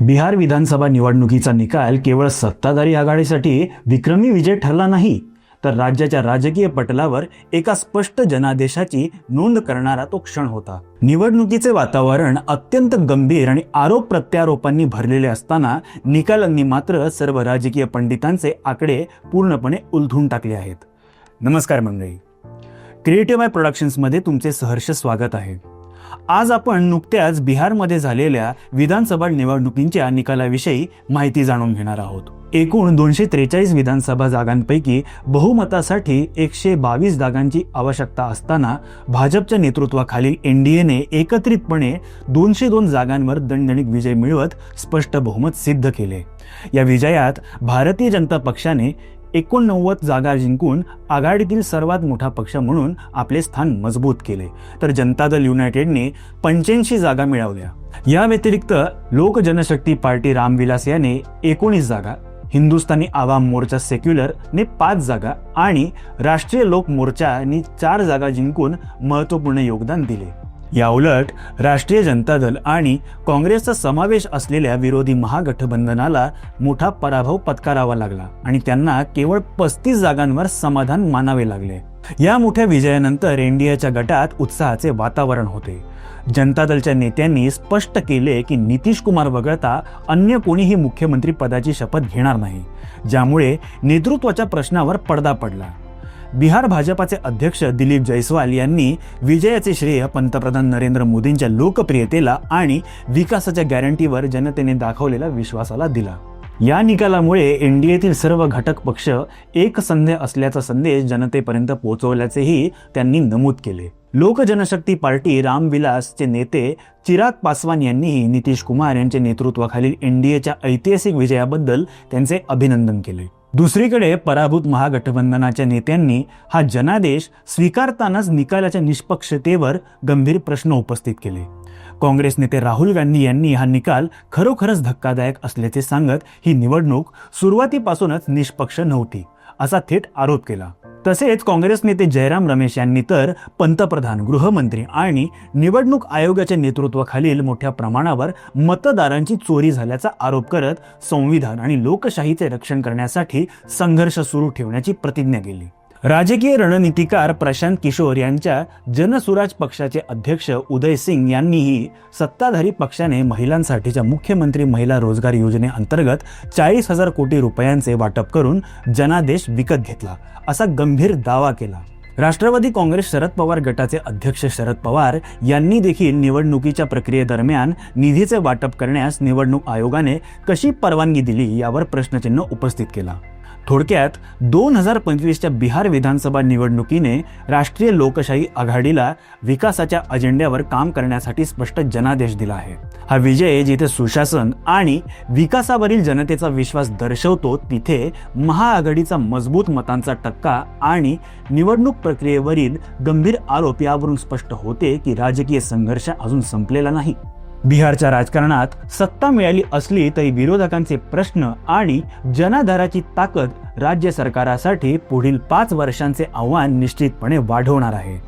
बिहार विधानसभा निवडणुकीचा निकाल केवळ सत्ताधारी आघाडीसाठी विक्रमी विजय ठरला नाही तर राज्याच्या राजकीय पटलावर एका स्पष्ट जनादेशाची नोंद करणारा तो क्षण होता. निवडणुकीचे वातावरण अत्यंत गंभीर आणि आरोप प्रत्यारोपांनी भरलेले असताना निकालांनी मात्र सर्व राजकीय पंडितांचे आकडे पूर्णपणे उलथून टाकले आहेत. नमस्कार मंडळी. क्रिएटिव्ह आय प्रोडक्शन्समध्ये तुमचे सहर्ष स्वागत आहे. आज आपण नुकत्याच बिहारमध्ये झालेल्या विधानसभा निवडणुकींच्या निकालाविषयी माहिती जाणून घेणार आहोत. एकूण दोनशे त्रेचाळीस विधानसभा जागांपैकी बहुमतासाठी एकशे बावीस जागांची आवश्यकता असताना भाजपच्या नेतृत्वाखालील एनडीएने एकत्रितपणे दोनशे दोन जागांवर दणदणीत विजय मिळवत स्पष्ट बहुमत सिद्ध केले. या विजयात भारतीय जनता पक्षाने एकोणनव्वद जागा जिंकून आघाडीतील सर्वात मोठा पक्ष म्हणून आपले स्थान मजबूत केले. तर जनता दल युनायटेडने पंच्याऐंशी जागा मिळवल्या. या व्यतिरिक्त लोक जनशक्ती पार्टी रामविलास याने एकोणीस जागा हिंदुस्थानी आवाम मोर्चा सेक्युलरने पाच जागा आणि राष्ट्रीय लोक मोर्चाने चार जागा जिंकून महत्त्वपूर्ण योगदान दिले. याउलट राष्ट्रीय जनता दल आणि काँग्रेसचा समावेश असलेल्या विरोधी महागठबंधनाला मोठा पराभव पत्करावा लागला आणि त्यांना केवळ पस्तीस जागांवर समाधान मानावे लागले. या मोठ्या विजयानंतर एनडीएच्या गटात उत्साहाचे वातावरण होते. जनता दलच्या नेत्यांनी स्पष्ट केले की नितीश कुमार वगळता अन्य कोणीही मुख्यमंत्री पदाची शपथ घेणार नाही ज्यामुळे नेतृत्वाच्या प्रश्नावर पडदा पडला. बिहार भाजपाचे अध्यक्ष दिलीप जयस्वाल यांनी विजयाचे श्रेय पंतप्रधान नरेंद्र मोदींच्या लोकप्रियतेला आणि विकासाच्या गॅरंटीवर जनतेने दाखवलेल्या विश्वासाला दिला. या निकालामुळे एनडीएतील सर्व घटक पक्ष एकसंध असल्याचा संदेश जनतेपर्यंत पोहोचवल्याचेही त्यांनी नमूद केले. लोक जनशक्ती पार्टी रामविलासचे नेते चिराग पासवान यांनीही नितीश कुमार यांच्या नेतृत्वाखालील एनडीएच्या ऐतिहासिक विजयाबद्दल त्यांचे अभिनंदन केले. दुसरीकडे पराभूत महागठबंधनाच्या नेत्यांनी हा जनादेश स्वीकारतानाच निकालाच्या निष्पक्षतेवर गंभीर प्रश्न उपस्थित केले. काँग्रेस नेते राहुल गांधी यांनी हा निकाल खरोखरच धक्कादायक असल्याचे सांगत ही निवडणूक सुरुवातीपासूनच निष्पक्ष नव्हती असा थेट आरोप केला. तसेच काँग्रेस नेते जयराम रमेश यांनी तर पंतप्रधान गृहमंत्री आणि निवडणूक आयोगाच्या नेतृत्वाखालील मोठ्या प्रमाणावर मतदारांची चोरी झाल्याचा आरोप करत संविधान आणि लोकशाहीचे रक्षण करण्यासाठी संघर्ष सुरू ठेवण्याची प्रतिज्ञा केली. राजकीय रणनीतिकार प्रशांत किशोर यांच्या जनसुराज पक्षाचे अध्यक्ष उदय सिंग यांनीही सत्ताधारी पक्षाने महिलांसाठीच्या मुख्यमंत्री महिला रोजगार योजनेअंतर्गत चाळीस हजार कोटी रुपयांचे वाटप करून जनादेश विकत घेतला असा गंभीर दावा केला. राष्ट्रवादी काँग्रेस शरद पवार गटाचे अध्यक्ष शरद पवार यांनी देखील निवडणुकीच्या प्रक्रियेदरम्यान निधीचे वाटप करण्यास निवडणूक आयोगाने कशी परवानगी दिली यावर प्रश्नचिन्ह उपस्थित केला. थोडक्यात दोन हजार पंचवीसच्या बिहार विधानसभा निवडणुकीने राष्ट्रीय लोकशाही आघाडीला विकासाच्या अजेंड्यावर काम करण्यासाठी स्पष्ट जनादेश दिला आहे. हा विजय जिथे सुशासन आणि विकासावरील जनतेचा विश्वास दर्शवतो तिथे महाआघाडीचा मजबूत मतांचा टक्का आणि निवडणूक प्रक्रियेवरील गंभीर आरोप यावरून स्पष्ट होते की राजकीय संघर्ष अजून संपलेला नाही. बिहारच्या राजकारणात सत्ता मिळाली असली तरी विरोधकांचे प्रश्न आणि जनाधाराची ताकद राज्य सरकारासाठी पुढील पाच वर्षांचे आव्हान निश्चितपणे वाढवणार आहे.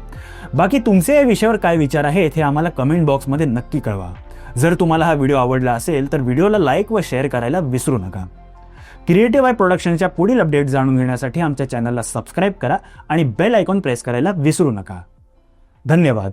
बाकी तुमचे या विषयावर काय विचार आहेत हे आम्हाला कमेंट बॉक्समध्ये नक्की कळवा. जर तुम्हाला हा व्हिडिओ आवडला असेल तर व्हिडिओला लाईक व शेअर करायला विसरू नका. क्रिएटिव्ह आय प्रोडक्शनच्या पुढील अपडेट जाणून घेण्यासाठी आमच्या चॅनलला सबस्क्राईब करा आणि बेल आयकॉन प्रेस करायला विसरू नका. धन्यवाद.